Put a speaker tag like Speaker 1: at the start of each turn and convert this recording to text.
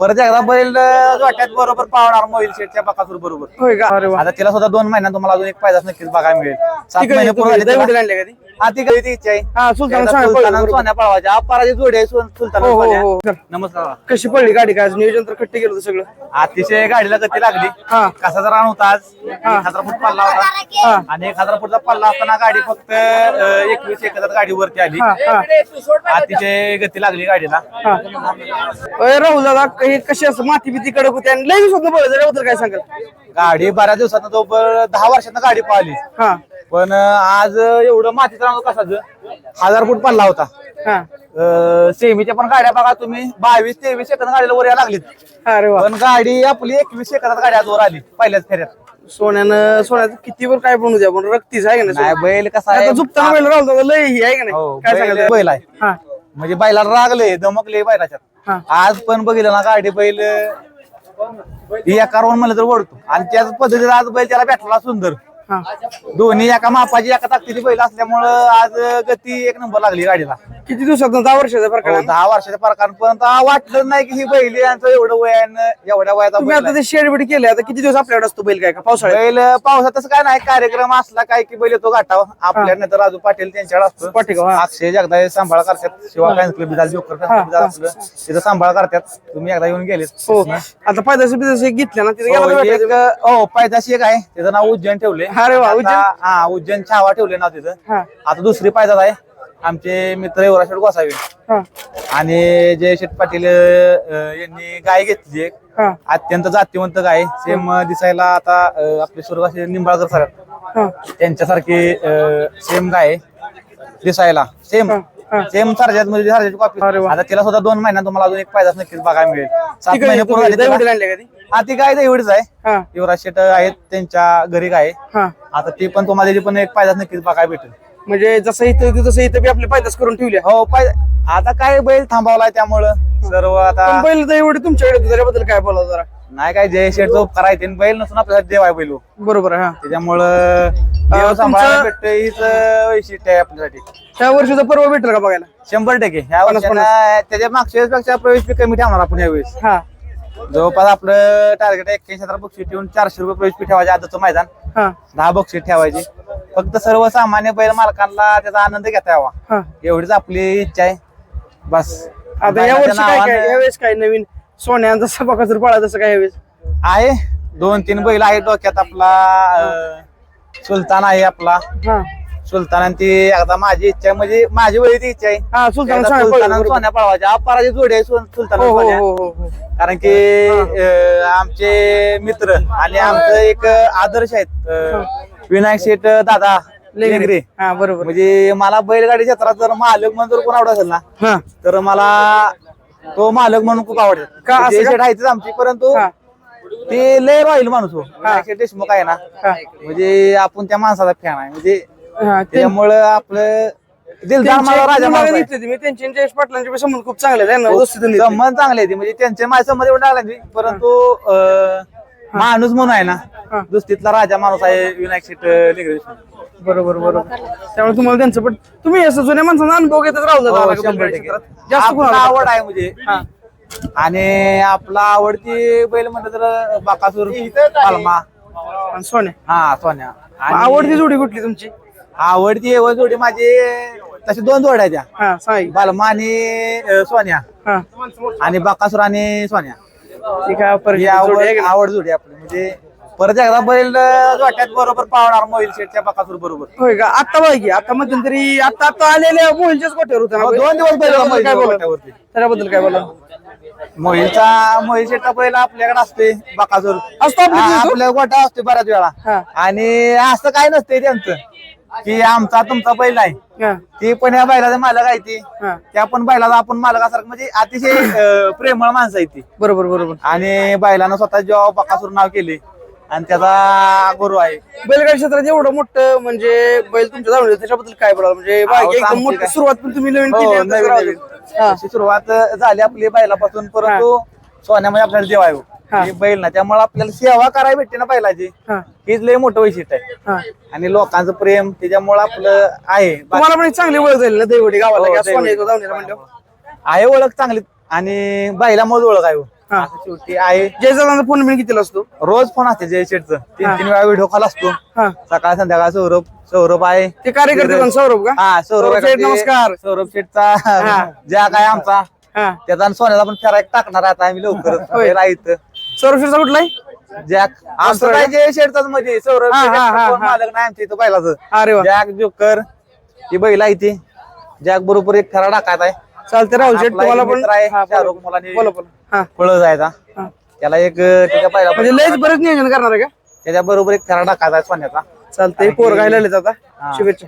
Speaker 1: परत एकदा बैल वाट्यात बरोबर पावणार मोहिल शेठच्या बकासूर बरोबर
Speaker 2: होय का अरे वा
Speaker 1: आता तिला सुद्धा दोन महिन्यात तुम्हाला अजून एक फायदा नक्कीच बघायला मिळेल सात महिने पूर्ण झाले.
Speaker 2: आणले का ती?
Speaker 1: हा ती इच्छा आहे.
Speaker 2: हा सुलतान
Speaker 1: एकदा
Speaker 2: सांगा
Speaker 1: सुलतान
Speaker 2: पळलं
Speaker 1: आणि
Speaker 2: बरोबर.
Speaker 1: सोन्या पळवायच्या. जोडी आहे सुल- सुलतान
Speaker 2: हो
Speaker 1: आणि
Speaker 2: हो
Speaker 1: सोन्या.
Speaker 2: हो.
Speaker 1: नमस्कार.
Speaker 2: कशी पडली गाडी काय? आज नियोजन तर कट्टे गेलं सगळं.
Speaker 1: अतिशय गाडीला गती लागली.
Speaker 2: हा.
Speaker 1: कसाचा रान होता आज. एक हजार फूट पल्ला
Speaker 2: हा.
Speaker 1: होता आणि एक हजार फूटचा पल्ला असताना गाडी फक्त अं, एकवीस एक हजार गाडी वरती आली.
Speaker 2: हा हा.
Speaker 1: अतिशय गती लागली गाडीला.
Speaker 2: हा. अय, राहुल दादा हे कशी असं माती बिती कडक होती आणि लई स्वप्न पडलं त्याच्याबद्दल काय सांगाल?
Speaker 1: गाडी बऱ्याच दिवसात तो दहा वर्षात गाडी पाहिली.
Speaker 2: हा.
Speaker 1: पण आज एवढं मातीचा रान कसाच हजार फूट पल्ला होता.
Speaker 2: हा.
Speaker 1: अं, सेमीच्या पण गाड्या बघा तुम्ही. बावीस तेवीस सेकंद गाडीला वर यायला लागलीत.
Speaker 2: अरे वा.
Speaker 1: पण गाडी आपली एकवीस सेकंदात गाडी आज वर आली पहिल्याच फेऱ्यात.
Speaker 2: सोन्यानं सोन्याचं किती वर काय बनू द्या पण रक्तीच आहे का
Speaker 1: नाही
Speaker 2: नाही
Speaker 1: बैल कसा आहे?
Speaker 2: झुपताना बैल दादा लय ही आहे का
Speaker 1: हो,
Speaker 2: नाही काय
Speaker 1: बैल-
Speaker 2: सांगाल
Speaker 1: बैल आहे.
Speaker 2: हा.
Speaker 1: म्हणजे बैलाला रागले दमकले बैलाच्यात.
Speaker 2: हा.
Speaker 1: आज पण बघितलं ना गाडी बैल एका रोड म्हणलं तर ओढतो. आणि त्याच पद्धतीने आज बैल त्याला भेटला सुंदर. दोन्ही एका मापाची एका ताकदीची बैल असल्यामुळं आज गती एक नंबर लागली गाडीला.
Speaker 2: किती दिवसात दहा वर्षाचा फरक
Speaker 1: हो,
Speaker 2: आहे ना?
Speaker 1: दहा वर्षाच्या प्रकारपर्यंत वाटलं नाही की ही बैल यांचं एवढं वय आहे आणि एवढ्या वयाचा
Speaker 2: तुम्ही
Speaker 1: बैल
Speaker 2: आता
Speaker 1: आहे.
Speaker 2: ते शेडबीड केले आता किती दिवस आपल्याकडे असतो बैल काय? का पावसाळ्यात?
Speaker 1: बैल पावसात तसं काय नाही कार्यक्रम असला काय की बैल येतो गाठाव आपल्याकडे तर राजू पाटील त्यांच्याकडे असतो.
Speaker 2: पाटील, हा.
Speaker 1: अक्षय जगदा सांभाळ करतात. शिवा काय क्लब झालं जोकर
Speaker 2: हा,
Speaker 1: तिथं सांभाळ करतात. तुम्ही एकदा येऊन गेले
Speaker 2: हो. आता पायदाशी बिदाशी घेतल्या ना तिथे गेला
Speaker 1: हो,
Speaker 2: तर भेटायचं.
Speaker 1: हो पायदाशी एक आहे. त्याचं नाव उज्जैन ठेवले
Speaker 2: अरे वा, उज्जैन?
Speaker 1: हा उज्जैन छावा ठेवले नाव तिथं.
Speaker 2: हा.
Speaker 1: आता दुसरी पायदास आहे. आमचे मित्र युवराज शेठ गोसावी.
Speaker 2: हा.
Speaker 1: आणि जय शेठ पाटील अं, यांनी गाय घेतली एक.
Speaker 2: हा.
Speaker 1: अत्यंत जातीवंत गाय. सेम दिसायला आता अं, आपले सुरगाशी निंबाळकर सर
Speaker 2: हा.
Speaker 1: त्यांच्यासारखी सेम गाय आहे दिसायला. सेम
Speaker 2: हा, हा.
Speaker 1: सेम सारख्यात म्हणजे सारख्याची कॉपी
Speaker 2: अरे वा.
Speaker 1: आता तिला सुद्धा दोन महिन्यात तुम्हाला अजून एक पायदास नक्कीच बघायला मिळेल. सात
Speaker 2: आहे
Speaker 1: महिने पूर्ण झाले.
Speaker 2: आणले का ती?
Speaker 1: हा ती गाय एवढीच आहे.
Speaker 2: हा.
Speaker 1: युवराज शेट आहेत त्यांच्या घरी गाय. आहे.
Speaker 2: हा.
Speaker 1: आता ती पण तुम्हाला त्याची पण एक पायदास नक्कीच बघायला भेटेल.
Speaker 2: म्हणजे जसं इथं तसं इथं बी आपली पायदास करून ठेवली.
Speaker 1: हो पाय आता काय बैल थांबवलाय त्यामुळं. सर्व आता
Speaker 2: पण बैल तर एवढी तुमच्याकडे होती त्याच्याबद्दल काय बोला जरा?
Speaker 1: नाही काय जय उपकार आहे त्यांनी बैल नसून आपल्यासाठी देव आहे बैल.
Speaker 2: बरोबर आहे हा.
Speaker 1: त्याच्यामुळं देव
Speaker 2: तुमचं-
Speaker 1: सांभाळायला भेटतं हीच वैशिष्ट्य आहे आपल्यासाठी.
Speaker 2: त्या वर्षीचा पर्व भेटेल का बघायला?
Speaker 1: शंभर टक्के. ह्या
Speaker 2: पन्नास-
Speaker 1: वर्षाला त्याच्या मागच्या पेक्षा प्रवेश फी कमी ठेवणार आपण यावेळेस
Speaker 2: हा.
Speaker 1: जवळपास आपलं टार्गेट एक्क्याऐंशी हजार बक्षीस ठेवून चारशे रुपये प्रवेश फी ठेवायचे आजचं मैदान.
Speaker 2: हा.
Speaker 1: दहा बक्षीस ठेवायचे. फक्त सर्वसामान्य बैल मालकांना त्याचा आनंद घेता यावा.
Speaker 2: हा.
Speaker 1: एवढीच आपली इच्छा आहे. बस.
Speaker 2: आता या
Speaker 1: बैलाच्या
Speaker 2: वर्षी काय काय? यावेळेस काय नवीन? सोन्या जसं बघा पळा तसं काय यावेळेस
Speaker 1: आहे. दोन तीन बैल आहेत डोक्यात आपला अं, सुलतान आहे आपला.
Speaker 2: हा.
Speaker 1: सुलतान आणि ती एकदा माझी इच्छा आहे म्हणजे माझी वय ती इच्छा आहे.
Speaker 2: हा सुलतान
Speaker 1: एकदा
Speaker 2: सांगा
Speaker 1: सुलतान
Speaker 2: बरोबर.
Speaker 1: सोन्या पळवायच्या अपराजी जोडी आहे सुल- सुलतान
Speaker 2: हो हो
Speaker 1: सोन्या.
Speaker 2: हो हो हो.
Speaker 1: कारण की अं, आमचे मित्र आणि आमचं एक आदर्श आहेत अं, विनायक शेठ दादा लेंगरे.
Speaker 2: हा बरोबर.
Speaker 1: म्हणजे मला बैलगाडी क्षेत्रात जर मालक म्हणून जर कोण आवडत असेल ना
Speaker 2: हा.
Speaker 1: तर मला तो मालक म्हणून खूप
Speaker 2: का असं
Speaker 1: जय
Speaker 2: का?
Speaker 1: शेठ आमची परंतु
Speaker 2: हा.
Speaker 1: ते लय राहील माणूस हो. विनायक शेठ देशमुख आहे ना.
Speaker 2: हा.
Speaker 1: म्हणजे आपण त्या माणसाचा फॅन आहे. म्हणजे
Speaker 2: हा ते-
Speaker 1: त्यामुळं आपलं दिलदार मला राजा
Speaker 2: त्यांचे-
Speaker 1: माणूस आहे.
Speaker 2: घेतली होती. मी त्यांची आणि जयेश पाटलांचे बी संबंध खूप चांगले आहेत. ना दोस्तीतून घेतली.
Speaker 1: संबंध चांगले आहेत. म्हणजे त्यांचे माझे संबंध एवढे लागले नाही. परंतु अं, माणूस म्हणून आहे
Speaker 2: हा.
Speaker 1: ना दुस्तीतला राजा माणूस आहे विनायक लेगरे
Speaker 2: बरोबर बरोबर. त्यामुळे तुम्हाला त्यांचं पण तुम्ही असं जुन्या माणसांचा अनुभव घेतच राहू
Speaker 1: हो,
Speaker 2: जाता
Speaker 1: शंभर टक्के.
Speaker 2: जास्त
Speaker 1: आपलं
Speaker 2: कोणाला
Speaker 1: आवड आहे म्हणजे.
Speaker 2: हा.
Speaker 1: आणि आपला आवडती बैल म्हणलं तर बाकासूर पालमा.
Speaker 2: आणि सोन्या.
Speaker 1: हा सोन्या. आणि
Speaker 2: आवडती जोडी कुठली तुमची?
Speaker 1: आवडती एवढ जोडी माझी तशी दोन जोड्या आहेत त्या.
Speaker 2: हा साई.
Speaker 1: बालमा आणि अं, सोन्या.
Speaker 2: हा.
Speaker 1: आणि बाकासूर आणि सोन्या.
Speaker 2: ठीक आहे
Speaker 1: ही
Speaker 2: परिचय
Speaker 1: आवड
Speaker 2: जोडी आहे का? नाही?
Speaker 1: आवड जोडी आपली. म्हणजे परत एकदा बैल वाट्यात बरोबर पावणार मोहिल शेठच्या बाकासूर बरोबर.
Speaker 2: होय का? आता बघा की आता मध्यंतरी आता आता आलेल्या मोहिलच्याच गोट्यावर होत्या ना
Speaker 1: हो? दोन दिवस बैल मोहिलच्या
Speaker 2: काय बोला
Speaker 1: गोट्यावरती.
Speaker 2: त्याच्याबद्दल काय बोला
Speaker 1: मोहिलचा मोहिल शेठचा बैल आपल्याकडे असते बाकासूर.
Speaker 2: असतो आपल्या
Speaker 1: हा, गोटा असतो बऱ्याच वेळा.
Speaker 2: हा.
Speaker 1: आणि असं काय नसतंय त्यांचं. की आमचा तुमचा बैल आहे ती पण या बैलाचा मालक आहे ती. त्या पण बैलाचा आपण मालकासारखं म्हणजे अतिशय प्रेमळ माणसं आहे ती.
Speaker 2: बरोबर बरोबर.
Speaker 1: आणि बैलानं स्वतः जेव्हा बकासूर नाव केले आणि त्याचा गुरु आहे.
Speaker 2: बैलगाडी क्षेत्रात एवढं मोठं म्हणजे बैल तुमच्या त्याच्याबद्दल काय बोला म्हणजे एकदम मोठी. सुरुवात पण तुम्ही नवीन
Speaker 1: हो,
Speaker 2: केली
Speaker 1: नवीन सुरुवात झाली आपली बैलापासून परंतु सोन्यामध्ये आपल्याला देव आहे हो.
Speaker 2: हा.
Speaker 1: हे बैल ना त्यामुळे आपल्याला सेवा करायला भेटते ना बैलाची.
Speaker 2: हा.
Speaker 1: हेच लय मोठं वैशिष्ट्य आहे.
Speaker 2: हा.
Speaker 1: आणि लोकांचं प्रेम त्याच्यामुळे आपलं आहे.
Speaker 2: तुम्हाला पण एक चांगली ओळख झाली ना दैवडी गावाला?
Speaker 1: हो, दैवडी.
Speaker 2: म्हणल्यावर.
Speaker 1: आहे ओळख चांगली. आणि बैलामुळे ओळख आहे हो.
Speaker 2: हा.
Speaker 1: असं शेवटी आहे.
Speaker 2: जयदादांचा फोन बिन कितीला असतो?
Speaker 1: रोज फोन असते जय शेटचं तीन तीन वेळा व्हिडिओ कॉल असतो.
Speaker 2: हा.
Speaker 1: सकाळ संध्याकाळ सौरभ सौरभ आहे.
Speaker 2: ते कार्यकर्ते पण सौरभ का?
Speaker 1: हा सौरभ
Speaker 2: सौरभ शेठ, नमस्कार.
Speaker 1: सौरभ शेठचा. ज्या काय आमचा.
Speaker 2: हा.
Speaker 1: त्याचा आणि सोन्याचा पण फेरा एक टाकणार आता आम्ही लवकरच.
Speaker 2: होय.
Speaker 1: राहित.
Speaker 2: सौरभ शेठचा कुठला आहे?
Speaker 1: जॅक. आमचं काय जय शेठचाच मध्ये. सौरभ
Speaker 2: हा, हा, हा,
Speaker 1: कोण
Speaker 2: हा.
Speaker 1: मालक नाही आमच्या इथं बैलाचं
Speaker 2: अरे वा.
Speaker 1: Jack joker. ही बैल आहे ती. जॅक बरोबर एक फेरा टाकायचा आहे.
Speaker 2: चालते राहुल शेठ
Speaker 1: आपला
Speaker 2: तुम्हाला पण
Speaker 1: मित्र आहे,
Speaker 2: हा, बोला.
Speaker 1: शाहरुख मुलांनी
Speaker 2: बोला बोला. हा.
Speaker 1: फळ जायचा.
Speaker 2: हा.
Speaker 1: त्याला एक त्याच्या पहिला
Speaker 2: म्हणजे लयच बरेच नियोजन करणार आहे का?
Speaker 1: त्याच्या बरोबर एक फेरा टाकायचा आहे सोन्याचा.
Speaker 2: चालतंय पोर घायला आता.
Speaker 1: हा.
Speaker 2: शुभेच्छा.